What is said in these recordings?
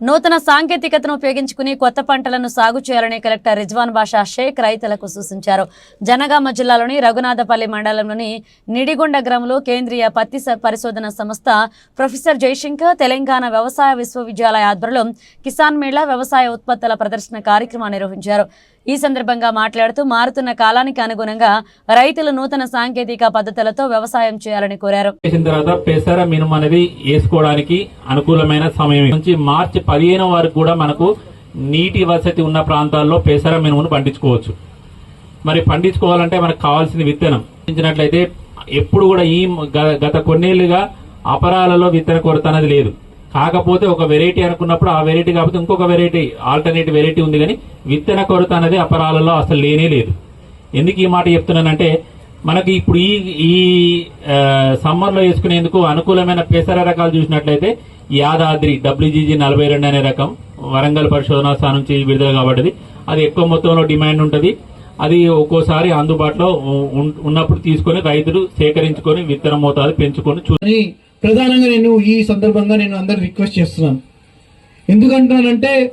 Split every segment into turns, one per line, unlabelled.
నూతన సాంకేతికతను ఉపయోగించుకుని కొత్త పంటలను సాగు చేయాలని కలెక్టర్ రిజ్వాన్ బాషా షేక్ రైతులకు సూచించారు. జనగామ జిల్లాలోని రఘునాథపల్లి మండలంలోని నిడిగొండ గ్రామంలో కేంద్రీయ పత్తి స- పరిశోధన సంస్థ ప్రొఫెసర్ జయశంకర్ తెలంగాణ వ్యవసాయ విశ్వవిద్యాలయ ఆధ్వర్యంలో కిసాన్ మేళా వ్యవసాయ ఉత్పత్తుల ప్రదర్శన కార్యక్రమాన్ని నిర్వహించారు. ఈ సందర్భంగా మాట్లాడుతూ మారుతున్న కాలానికి అనుగుణంగా రైతులు నూతన సాంకేతిక పద్ధతులతో వ్యవసాయం చేయాలని కోరారు.
చేసిన తర్వాత పెసర మినుము అనేది వేసుకోవడానికి అనుకూలమైన సమయం. నుంచి మార్చి పదిహేను వరకు కూడా మనకు నీటి వసతి ఉన్న ప్రాంతాల్లో పెసర మినుమును పండించుకోవచ్చు. మరి పండించుకోవాలంటే మనకు కావాల్సిన విత్తనం. పండించినట్లయితే ఎప్పుడు కూడా ఈ గ- గత కొన్నేళ్ళుగా అపరాలలో విత్తన కొరత అనేది లేదు. కాకపోతే ఒక వెరైటీ అనుకున్నప్పుడు ఆ వెరైటీ కాకపోతే ఇంకొక వెరైటీ ఆల్టర్నేట్ వెరైటీ ఉంది కానీ విత్తన కొరత అనేది అపరాలలో అసలు లేనే లేదు. ఎందుకు ఈ మాట చెప్తున్నానంటే మనకి ఇప్పుడు ఈ ఈ సమ్మర్లో వేసుకునేందుకు అనుకూలమైన పెసర రకాలు చూసినట్లయితే యాదాద్రి డబ్ల్యూజీజీ నలభై రెండు అనే రకం వరంగల్ పరిశోధన స్థానం నుంచి విడుదల కాబట్టిది అది ఎక్కువ మొత్తంలో డిమాండ్ ఉంటుంది. అది ఒక్కోసారి అందుబాటులో ఉన్నప్పుడు తీసుకొని రైతులు సేకరించుకొని విత్తనం మోతాదు పెంచుకొని
చూసి ప్రధానంగా నేను ఈ సందర్భంగా నేను అందరు రిక్వెస్ట్ చేస్తున్నాను. ఎందుకంటానంటే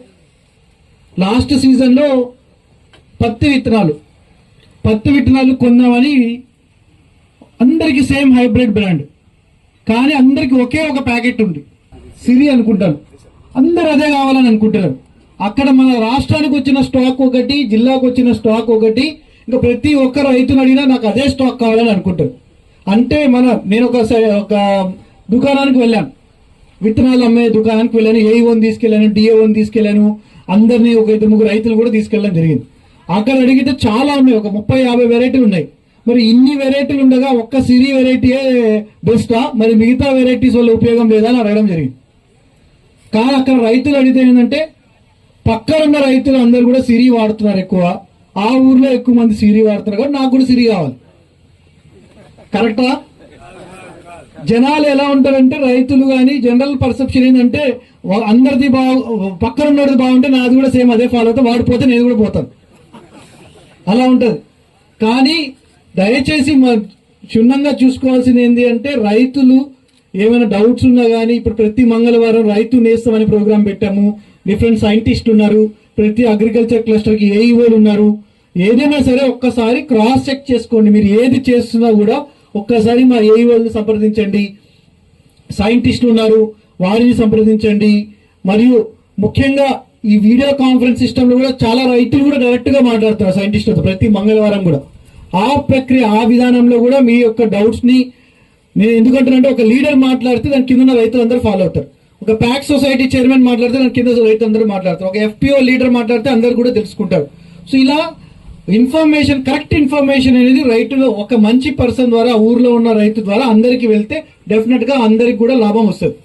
లాస్ట్ సీజన్లో పత్తి విత్తనాలు పత్తి విత్తనాలు కొందామని అందరికీ సేమ్ హైబ్రిడ్ బ్రాండ్. కానీ అందరికి ఒకే ఒక ప్యాకెట్ ఉంది. సిరి అనుకుంటాను. అందరు అదే కావాలని అనుకుంటున్నారు. అక్కడ మన రాష్ట్రానికి వచ్చిన స్టాక్ ఒకటి జిల్లాకు వచ్చిన స్టాక్ ఒకటి ఇంకా ప్రతి ఒక్క రైతును అడిగినా నాకు అదే స్టాక్ కావాలని అనుకుంటారు. అంటే మన నేను ఒక ఒక దుకాణానికి వెళ్ళాను విత్తనాలు అమ్మే దుకాణానికి వెళ్ళాను. ఏ తీసుకెళ్ళాను డిఏ తీసుకెళ్ళాను. అందరినీ ఒక ఇద్దరు ముగ్గురు రైతులు కూడా తీసుకెళ్ళడం జరిగింది. అక్కడ అడిగితే చాలా ఉన్నాయి. ఒక ముప్పై యాభై వెరైటీలు ఉన్నాయి. మరి ఇన్ని వెరైటీలు ఉండగా ఒక్క సిరి వెరైటీయే బెస్టా మరి మిగతా వెరైటీస్ వల్ల ఉపయోగం లేదా అని అడగడం జరిగింది. కానీ అక్కడ రైతులు అడిగితే ఏంటంటే పక్కన ఉన్న రైతులు అందరు కూడా సిరి వాడుతున్నారు ఎక్కువ. ఆ ఊర్లో ఎక్కువ మంది సిరి వాడుతున్నారు. కాబట్టి నాకు కూడా సిరి కావాలి. కరెక్టా జనాలు ఎలా ఉంటారంటే రైతులు కానీ జనరల్ పర్సెప్షన్ ఏంటంటే అందరిది బాగు పక్కన ఉన్నది బాగుంటే నాది కూడా సేమ్ అదే ఫాలో అవుతా వాడు పోతే నేను కూడా పోతాను. అలా ఉంటుంది. కానీ దయచేసి మ- క్షుణ్ణంగా చూసుకోవాల్సింది ఏంటి అంటే రైతులు ఏమైనా డౌట్స్ ఉన్నా కానీ ఇప్పుడు ప్రతి మంగళవారం రైతు నేస్తం అనే ప్రోగ్రామ్ పెట్టాము. డిఫరెంట్ సైంటిస్ట్ ఉన్నారు. ప్రతి అగ్రికల్చర్ క్లస్టర్కి ఏఈఓలు ఉన్నారు. ఏదైనా సరే ఒక్కసారి క్రాస్ చెక్ చేసుకోండి. మీరు ఏది చేస్తున్నా కూడా ఒక్కసారి మా ఏఈఓల్ని సంప్రదించండి. సైంటిస్టులు ఉన్నారు వారిని సంప్రదించండి. మరియు ముఖ్యంగా ఈ వీడియో కాన్ఫరెన్స్ సిస్టంలో కూడా చాలా రైతులు కూడా డైరెక్ట్గా మాట్లాడతారు సైంటిస్టులతో ప్రతి మంగళవారం కూడా. ఆ ప్రక్రియ ఆ విధానంలో కూడా మీ యొక్క డౌట్స్ని నేను ఎందుకంటానంటే ఒక లీడర్ మాట్లాడితే దాని కింద రైతులందరూ ఫాలో అవుతారు. ఒక ప్యాక్ సొసైటీ చైర్మన్ మాట్లాడితే దాని కింద రైతులందరూ మాట్లాడతారు. ఒక ఎఫ్పిఓ లీడర్ మాట్లాడితే అందరు కూడా తెలుసుకుంటారు. సో ఇలా ఇన్ఫర్మేషన్ కరెక్ట్ ఇన్ఫర్మేషన్ అనేది రైతులో ఒక మంచి పర్సన్ ద్వారా ఊర్లో ఉన్న రైతు ద్వారా అందరికి వెళ్తే డెఫినెట్గా అందరికి కూడా లాభం వస్తుంది.